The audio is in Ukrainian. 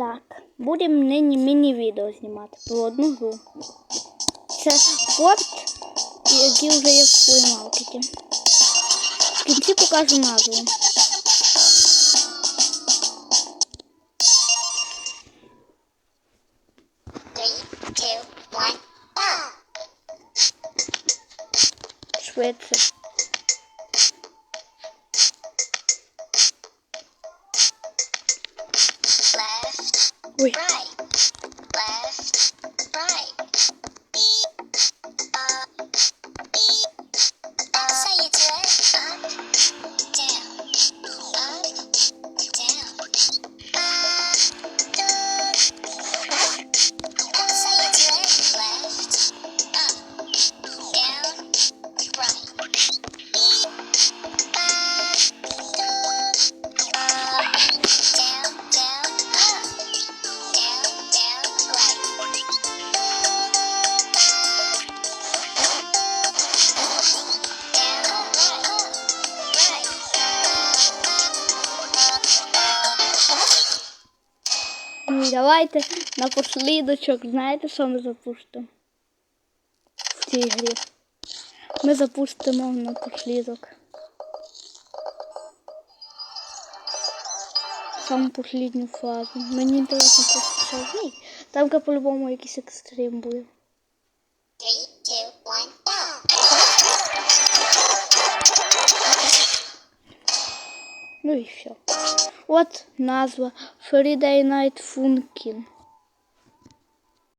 Так, будемо нині міні-відео знімати про одну гру. Це порт, який вже є в плеймаркеті. В кінці покажу назву. Швидше. Wait. Давайте напослідочок. Знаєте, що ми запустимо? В цій грі. Ми запустимо напослідок. Саму послідню фазу. Мені інтересно просто що. Там по-любому якийсь екстрим буде. Three, two, Ну і все. От назва Friday Night Funkin'.